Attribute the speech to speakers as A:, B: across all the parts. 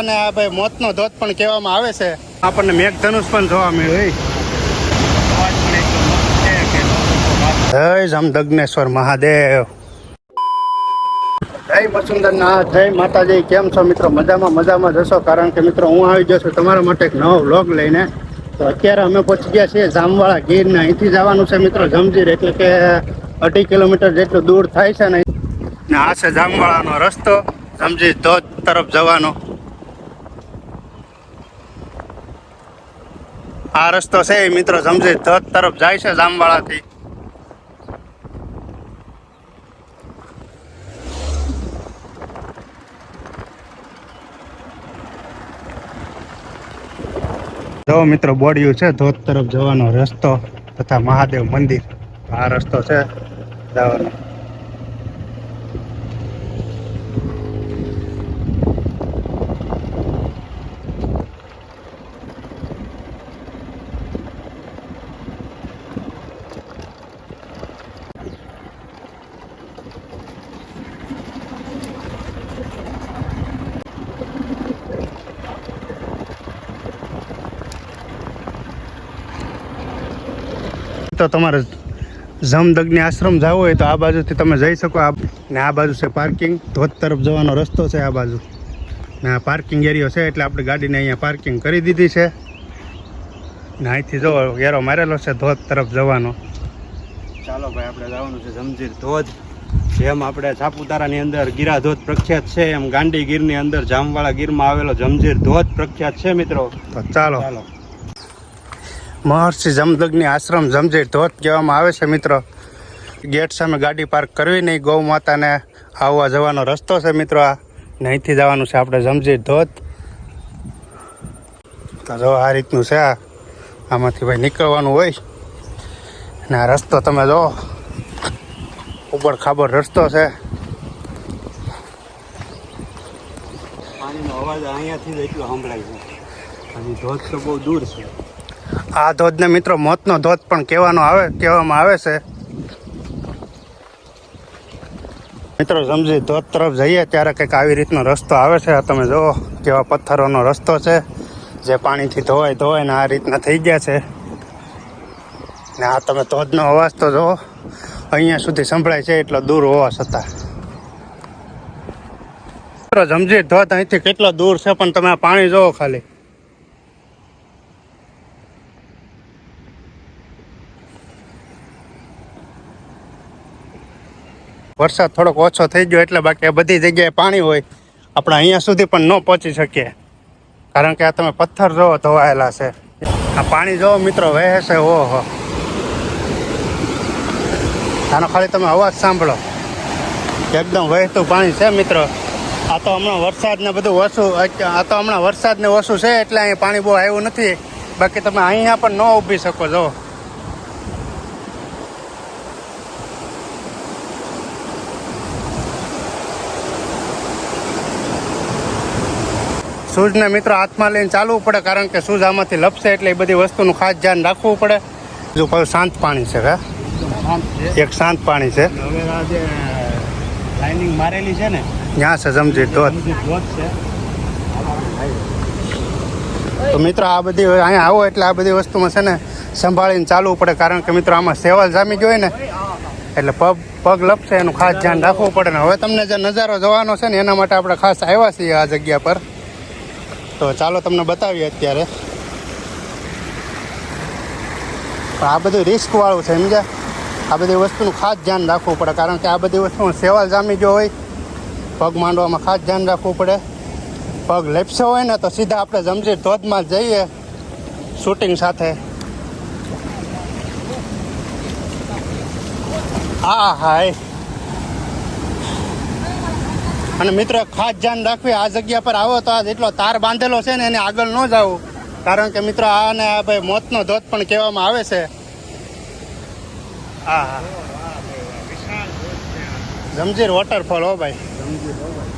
A: અને આ ભાઈ મોતનો ધોધ પણ કહેવામાં આવે છે. આપણને મેઘધનુષ પણ જોવા મળ્યું જય જમદગ્નેશ્વર મહાદેવ. જય વસુંધરનાથ જય માતાજી કેમ છો મિત્રો? મજામાં મજામાં જશો કારણ કે મિત્રો હું આવી છું તમારા માટે એક નવો વ્લોગ લઈને. તો અત્યારે અમે પહોંચી ગયા છીએ જામવાળા ગીરને અહીંથી જવાનું છે મિત્રો જમજીર એટલે કે અઢી કિલોમીટર જેટલું દૂર થાય છે ને આ છે જામવાળાનો રસ્તો. જમજીર ધોધ તરફ જવાનો. આ રસ્તો છે મિત્રો, સમજી, ધોધ તરફ જાય છે જામવાળાથી જો મિત્રો, બોડિયું છે, ધોધ તરફ જવાનો રસ્તો તથા મહાદેવ મંદિર. આ રસ્તો છે જવાનો. તો તમારે જમદગ્નિ આશ્રમ જવું હોય તો આ બાજુથી તમે જઈ શકો. આ ને આ બાજુ છે પાર્કિંગ ધોધ તરફ જવાનો રસ્તો છે આ બાજુ. ને આ પાર્કિંગ એરિયો છે એટલે આપણે ગાડીને અહીંયા પાર્કિંગ કરી દીધી છે. ને અહીંથી જો ઘેરો મારેલો છે ધોધ તરફ જવાનો. ચાલો ભાઈ આપણે જવાનું છે જમજીર ધોધ. જેમ આપણે સાપુતારાની અંદર ગીરા ધોધ પ્રખ્યાત છે એમ ગાંડી ગીરની અંદર જામવાળા ગીરમાં આવેલો જમજીર ધોધ પ્રખ્યાત છે મિત્રો. તો ચાલો. ચાલો. મહર્ષિ જમદગ્નિ આશ્રમ જમજીર ધોધ કહેવામાં આવે છે મિત્રો. ગેટ સામે ગાડી પાર્ક કરવી નહીં. ગૌ માતાને આવવા જવાનો રસ્તો છે મિત્રો આ. અહીંથી જવાનું છે આપણે જમજીર ધોધ. તો જો આ રીતનું છે આમાંથી ભાઈ નીકળવાનું હોય. ને આ રસ્તો તમે જો. ઉપર ખાબડ રસ્તો છે.
B: પાણીનો અવાજ અહીંયાથી જ એટલો સંભળાય છે. અને ધોધ તો બહુ દૂર છે.
A: આ ધોધને મિત્રો મોતનો ધોધ પણ કહેવાનો આવે, કહેવામાં આવે છે. મિત્રો સમજી, ધોધ તરફ જઈએ ત્યારે કંઈક આવી રીતનો રસ્તો આવે છે. આ તમે જુઓ કેવા પથ્થરોનો રસ્તો છે. જે પાણીથી ધોવાય ધોવાય ને આ રીતના થઈ ગયા છે. ને આ તમે ધોધનો અવાજ તો જુઓ, અહીંયા સુધી સંભળાય છે એટલો દૂર હોવા છતાં. મિત્રો સમજી, ધોધ અહીંથી કેટલો દૂર છે, પણ તમે આ પાણી જુઓ ખાલી. વરસાદ થોડોક ઓછો થઈ ગયો એટલે બાકી બધી જગ્યાએ પાણી હોય, આપણે અહીંયા સુધી પણ ન પહોંચી શકીએ. કારણ કે આ તમે પથ્થર જોવો ધોવાયેલા છે. આ પાણી જોવો મિત્રો, વહે છે, ઓહો. આનો ખાલી તમે અવાજ સાંભળો. એકદમ વહેતું પાણી છે મિત્રો. આ તો હમણાં વરસાદ ને બધું ઓછું, આ તો હમણાં વરસાદ ને ઓછું છે એટલે અહીંયા પાણી બહુ આવ્યું નથી. બાકી તમે અહીંયા પણ ન ઊભી શકો, જો. શૂઝને મિત્રો હાથમાં લઈને ચાલવું પડે કારણ કે શૂઝ આમાંથી લપસે એટલે એ બધી વસ્તુનું ખાસ ધ્યાન રાખવું પડે. જો કહ્યું શાંત પાણી છે હા? એક શાંત પાણી છે.
B: લાઇનિંગ મારેલી છે ને
A: ત્યાં છે સમજી ધોધ તો મિત્રો આ બધી અહીંયા આવો એટલે આ બધી વસ્તુમાં છે ને સંભાળીને ચાલવું પડે કારણ કે મિત્રો આમાં સેવલ જામી ગયો હોય ને એટલે પગ પગ લપસે એનું ખાસ ધ્યાન રાખવું પડે. ને હવે તમને જે નજારો જોવાનો છે ને એના માટે આપણે ખાસ આવ્યા છીએ આ જગ્યા પર. તો ચાલો તમને બતાવીએ અત્યારે. પણ આ બધું રિસ્ક વાળું છે, સમજ્યા? આ બધી વસ્તુનું ખાસ ધ્યાન રાખવું પડે, કારણ કે આ બધી વસ્તુમાં સેવાલ જામી ગયો હોય, પગ માંડવામાં ખાસ ધ્યાન રાખવું પડે. પગ લેપસો હોય ને તો સીધા આપણે જમજીર ધોધમાં જ જઈએ શૂટિંગ સાથે. હા હાય. અને મિત્રો ખાસ ધ્યાન રાખવી આ જગ્યા પર આવો તો આ જેટલો તાર બાંધેલો છે ને એને આગળ ન જાવ કારણ કે મિત્રો આને આ ભાઈ મોતનો ધોધ પણ કહેવામાં આવે છે. હા હા. જમજીર વોટરફોલ હો ભાઈ. આ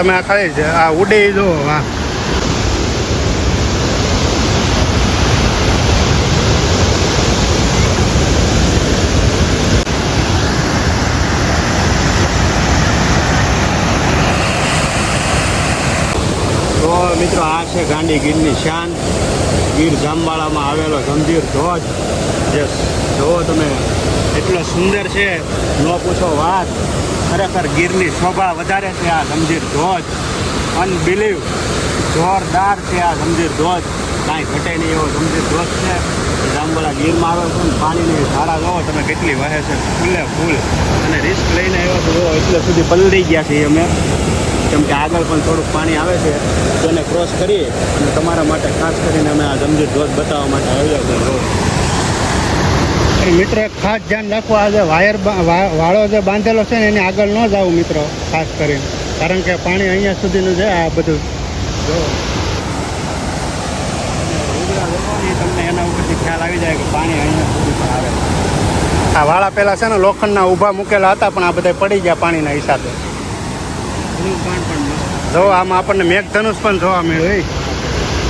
A: તમે આ ખાલી જ- આ ઉડે જો હા
B: મિત્રો આ છે ગાંડી ગીરની શાન. ગીર જામવાળામાં આવેલો ગંભીર ધોધ. જે જુઓ તમે એટલો સુંદર છે ન પૂછો વાત. ખરેખર ગીરની શોભા વધારે છે આ ગંભીર ધોધ. અનબિલીવ જોરદાર છે આ ગંભીર ધોધ. કાંઈ ઘટે નહીં એવો ગંભીર ધોધ છે. જામવાળા ગીરમાં આવે ને પાણીની ધારા જોવો તમે કેટલી વહે છે? ફૂલે ફૂલ. અને રિસ્ક લઈને આવ્યો તો એટલે સુધી પલળી ગયા છીએ અમે. કેમ કે આગળ પણ થોડુંક પાણી આવે છે. તેને ક્રોસ કરી અને તમારા માટે ખાસ કરીને અમે આ ગંભીર ધોધ બતાવવા માટે આવ્યા છે
A: રોડ મિત્રો, ખાસ ધ્યાન રાખવું આ જે વાયર વાળો જે બાંધેલો છે ને, એની આગળ ન જવું મિત્રો, ખાસ કરીને. કારણ કે પાણી અહીંયા સુધીનું છે, આ બધું. જો.
B: આવી જાય કે પાણી અહીંયા સુધી પણ આવે.
A: આ વાળા પહેલાં છે ને લોખંડના ઊભા મૂકેલા હતા પણ આ બધા પડી ગયા પાણીના હિસાબે. જો આમાં આપણને મેઘધનુષ પણ જોવા મળ્યું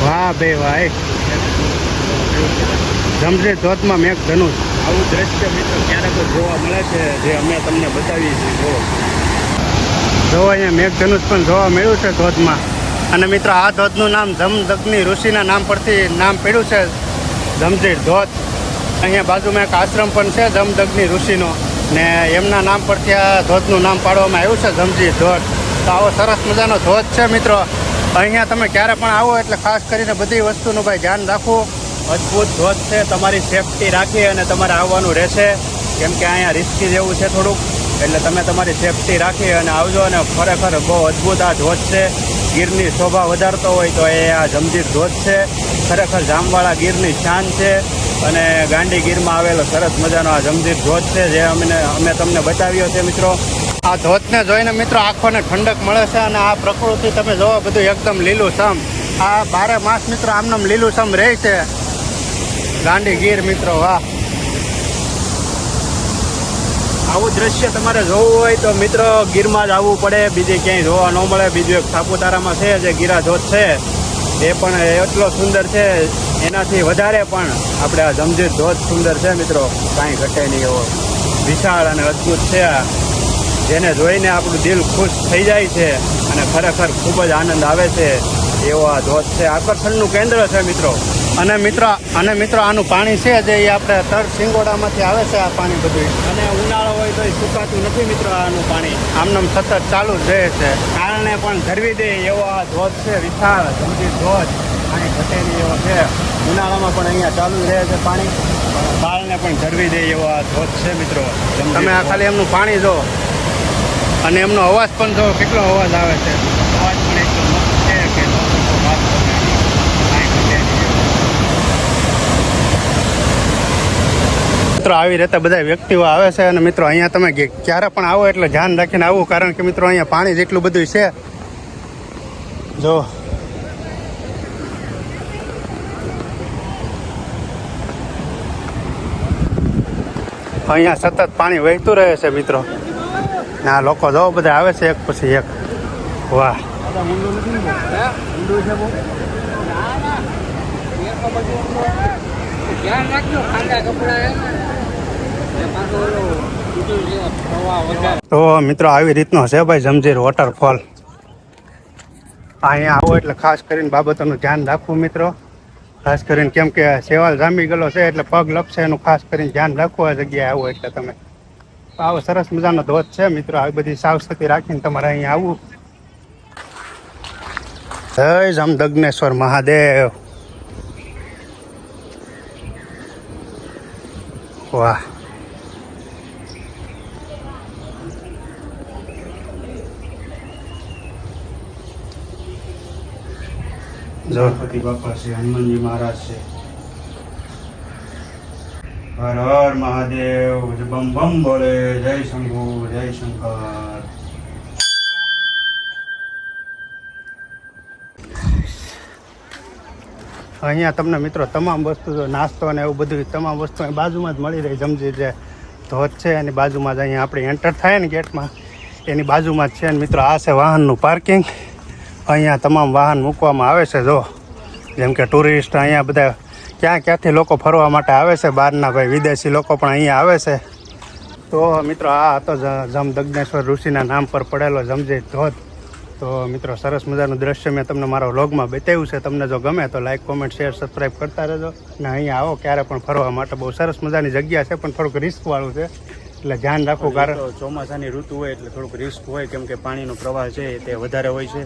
A: વાહ બે વાહ જમશે ધોધમાં મેઘધનુષ.
B: આવું દ્રશ્ય મિત્રો ક્યારેક જોવા મળે છે જે અમે તમને બતાવીએ છીએ જો
A: જો અહીંયા મેઘધનુષ પણ જોવા મળ્યું છે ધોધમાં. અને મિત્રો આ ધોધનું નામ જમદગ્નિ ઋષિના નામ પરથી નામ પડ્યું છે. જમજીર ધોધ. અહીંયા બાજુમાં એક આશ્રમ પણ છે, જમદગ્નિ ઋષિનો. ને એમના નામ પરથી આ ધોધનું નામ પાડવામાં આવ્યું છે જમજીર ધોધ. તો આવો સરસ મજાનો ધોધ છે મિત્રો. અહીંયા તમે ક્યારે પણ આવો એટલે ખાસ કરીને બધી વસ્તુનું ભાઈ ધ્યાન રાખવું.
B: અદ્ભુત ધોધ છે, તમારી સેફટી રાખી અને તમારે આવવાનું રહેશે. કેમ કે અહીંયા રિસ્કી જેવું છે થોડુંક. એટલે તમે તમારી સેફટી રાખી અને આવજો અને ખરેખર બહુ અદ્ભુત આ ધોધ છે. ગીરની શોભા વધારતો હોય તો એ આ જમજીર ધોધ છે. ખરેખર જામવાળા ગીરની શાન છે અને ગાંડી ગીરમાં આવેલો સરસ મજાનો આ જમદીર ધોધ છે, જે અમને અમે તમને બતાવ્યો છે, મિત્રો.
A: આ ધોધને જોઈને મિત્રો આંખોને ઠંડક મળે છે અને આ પ્રકૃતિ તમે જોવો બધું એકદમ લીલુંસમ. આ બારે માસ મિત્રો આમનામ લીલું સમ રહે છે. ગાંડી ગીર મિત્રો, વાહ.
B: આવું દ્રશ્ય તમારે જોવું હોય તો મિત્રો ગીરમાં જ આવવું પડે. બીજે ક્યાંય જોવા ન મળે. બીજું એક સાપુતારામાં છે, જે ગીરા ધોધ છે. એ પણ એટલો સુંદર છે, એનાથી વધારે પણ આપણે આ જમજીર ધોધ સુંદર છે મિત્રો. કાંઈ ઘટે નહીં એવો. વિશાળ અને અદ્ભુત છે આ. જેને જોઈને આપણું દિલ ખુશ થઈ જાય છે અને ખરેખર ખૂબ જ આનંદ આવે છે. એવો આ ધોધ છે. આકર્ષણનું કેન્દ્ર છે મિત્રો.
A: અને મિત્રો અને મિત્રો આનું પાણી છે જે એ આપણે તર સિંગોડામાંથી આવે છે આ પાણી બધું
B: અને ઉનાળો હોય તો સુકાતું નથી મિત્રો આનું પાણી.
A: આમનામ સતત ચાલુ જ રહે છે.
B: કારણે પણ ધરવી દે એવો આ ધોધ છે વિશાળ ગંભીર ધોધ પાણી ઘટેલી એવો છે. ઉનાળામાં પણ અહીંયા ચાલુ જ રહે છે પાણી. બાળને પણ ધરવી દે એવો આ ધોધ છે મિત્રો.
A: તમે આ ખાલી એમનું પાણી જો. અને એમનો અવાજ પણ જો કેટલો અવાજ આવે છે.
B: અવાજ પણ એટલો મસ્ત છે કે ન પૂછો વાત તમે. કાંઈ ઘટે નહીં એવો.
A: મિત્રો આવી રહેતા બધા વ્યક્તિઓ આવે છે અને મિત્રો અહીંયા તમે ક્યારે પણ આવો એટલે ધ્યાન રાખીને આવું, કારણ કે મિત્રો અહીંયા પાણી જેટલું બધું છે. જો. અહીંયા સતત પાણી વહેતું રહે છે મિત્રો. ના લોકો જો બધા આવે છે એક પછી એક. વાહ?
C: ધ્યાન રાખજો, ખાંડા કપડા હે ને પાછો ઓલો બીજું જે પ્રવાહ વધારે
A: તો મિત્રો આવી રીતનો છે ભાઈ જમજીર વોટરફોલ અહીંયા આવો એટલે ખાસ કરીને બાબતોનું ધ્યાન રાખવું મિત્રો. ખાસ કરીને કેમ કે સેવાલ જામી ગયેલો છે એટલે પગ લપશે એનું ખાસ કરીને ધ્યાન રાખવું આ જગ્યાએ આવો એટલે તમે. આવો સરસ મજાનો ધોધ છે મિત્રો. આવી બધી સાવચેતી રાખીને તમારે અહીંયા આવવું. જય જમદગ્નેશ્વર મહાદેવ. વાહ.
B: ગણપતિ બાપા છે હનુમાનજી મહારાજ છે. હર હર મહાદેવ બમ બમ બોલે, જય શંભુ, જય શંકર.
A: અહીંયા તમને મિત્રો તમામ વસ્તુ, નાસ્તો અને એવું બધું તમામ વસ્તુ બાજુમાં જ મળી રહી, જમજી જે ધોધ છે, એની બાજુમાં જ અહીંયા આપણે એન્ટર થાય ને ગેટમાં, એની બાજુમાં જ છે મિત્રો, આ છે વાહનનું પાર્કિંગ અહીંયા તમામ વાહન મૂકવામાં આવે છે, જો. જેમ કે ટુરિસ્ટ અહીંયા બધા ક્યાં ક્યાંથી લોકો ફરવા માટે આવે છે, બહારના ભાઈ વિદેશી લોકો પણ અહીંયા આવે છે. તો મિત્રો, આ હતો જમદગ્નેશ્વર ઋષિના નામ પર પડેલો જમજે ધોધ. તો મિત્રો, સરસ મજાનું દ્રશ્ય મેં તમને મારા વ્લોગમાં બતાવ્યું છે. તમને જો ગમે તો લાઈક કોમેન્ટ શેર સબસ્ક્રાઈબ કરતા રહેજો. ને અહીંયા આવો, ક્યારે પણ ફરવા માટે. બહુ સરસ મજાની જગ્યા છે, પણ થોડુંક રિસ્કવાળું છે. એટલે ધ્યાન રાખવું કારણ
B: ચોમાસાની ઋતુ હોય એટલે થોડુંક રિસ્ક હોય કેમ કે પાણીનો પ્રવાહ છે તે વધારે હોય છે.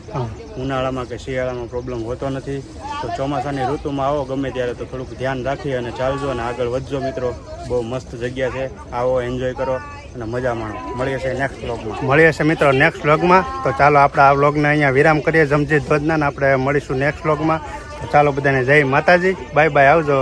B: ઉનાળામાં કે શિયાળામાં પ્રોબ્લેમ હોતો નથી. તો ચોમાસાની ઋતુમાં આવો ગમે ત્યારે તો થોડુંક ધ્યાન રાખી અને ચાલજો અને આગળ વધજો મિત્રો. બહુ મસ્ત જગ્યા છે. આવો એન્જોય કરો અને મજા માણો. મળીએ છીએ નેક્સ્ટ વ્લોગમાં
A: મળીએ છીએ મિત્રો નેક્સ્ટ વ્લોગમાં તો ચાલો આપણે આ વ્લોગને અહીંયા વિરામ કરીએ. જમજી ધ્વજના આપણે મળીશું નેક્સ્ટ વ્લોગમાં તો ચાલો બધાને જય માતાજી. બાય બાય આવજો.